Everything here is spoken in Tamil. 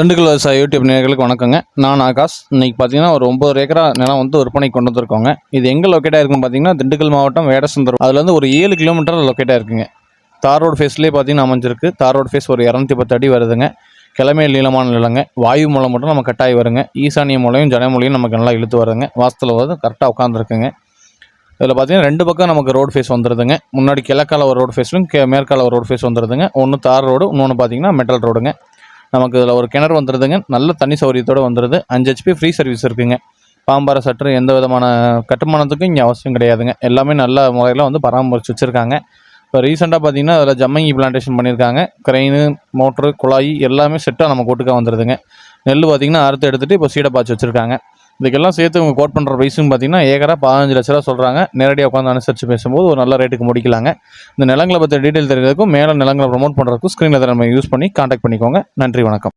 திண்டுக்கல் விவசாய யூடியூப் நேர்களுக்கு வணக்கங்க. நான் ஆகாஷ். இன்னைக்கு பார்த்தீங்கன்னா ஒரு ஒம்பது ஏக்கரா நிலம் வந்து விற்பனைக்கு கொண்டு வந்திருக்கோங்க. இது எங்கே லொக்கேட்டாக இருக்குன்னு பார்த்தீங்கன்னா திண்டுக்கல் மாவட்டம் வேடசந்தர். அதுலேருந்து ஒரு ஏழு கிலோமீட்டர் லொக்கேட்டாக இருக்குங்க தார் ரோடு ஃபேஸ்லேயே பார்த்தீங்கன்னா அமைஞ்சிருக்கு. தார் ரோடு ஃபேஸ் ஒரு இரநூத்தி பத்து அடி வருதுங்க. கிழமை நீளமான நிலங்க. வாயு மூலம் மட்டும் நம்ம கட்டாயி வருங்க. ஈசானிய மூலையும் ஜன மூலையும் நமக்கு நல்லா இழுத்து வருதுங்க. வாசத்தில் வந்து கரெக்டாக உட்காந்துருக்குங்க இதில் பார்த்தீங்கன்னா ரெண்டு பக்கம் நமக்கு ரோடு ஃபேஸ் வந்துடுதுங்க முன்னாடி கிழக்கால ஒரு ரோடு ஃபேஸ்லும் கே மேற்கால ஒரு ரோடு ஃபேஸ் வந்துடுதுங்க ஒன்று தார் ரோடு இன்னொன்று பார்த்தீங்கன்னா மெட்டல் ரோடுங்க நமக்கு இதில் ஒரு கிணறு வந்துடுதுங்க நல்ல தண்ணி சௌகரியத்தோடு வந்துடுது அஞ்சு ஹெச்பி ஃப்ரீ சர்வீஸ் இருக்குதுங்க பாம்பார சற்று எந்த விதமான கட்டுமானத்துக்கும் இங்கே அவசியம் கிடையாதுங்க. எல்லாமே நல்ல முறையில் வந்து பராமரித்து வச்சுருக்காங்க. இப்போ ரீசெண்டாக பார்த்தீங்கன்னா அதில் ஜம்மங்கி பிளான்டேஷன் பண்ணியிருக்காங்க. க்ரெயின் மோட்ரு குழாய் எல்லாமே செட்டாக நம்ம கூட்டுக்காக வந்துடுதுங்க நெல் பார்த்தீங்கன்னா அறுத்து எடுத்துகிட்டு இப்போ சீடை பாய்ச்சி வச்சுருக்காங்க. இதுக்கெல்லாம் சேர்த்து உங்கள் கோட் பண்ணுற ப்ரைஸும் பார்த்தீங்கன்னா ஏக்கரா பதினஞ்சு லட்ச ரூபா சொல்கிறாங்க நேரடியாக உட்காந்து அனுசரித்து பேசும்போது ஒரு நல்ல ரேட்டுக்கு முடிக்கலாங்க. இந்த நிலங்களை பற்றி டீட்டெயில் தெரிகிறதுக்கும் மேலே நிலங்களை ப்ரமோட் பண்ணுறதுக்கும் ஸ்க்ரீனில் நம்ம யூஸ் பண்ணி காண்டாக்ட் பண்ணிக்கோங்க. நன்றி வணக்கம்.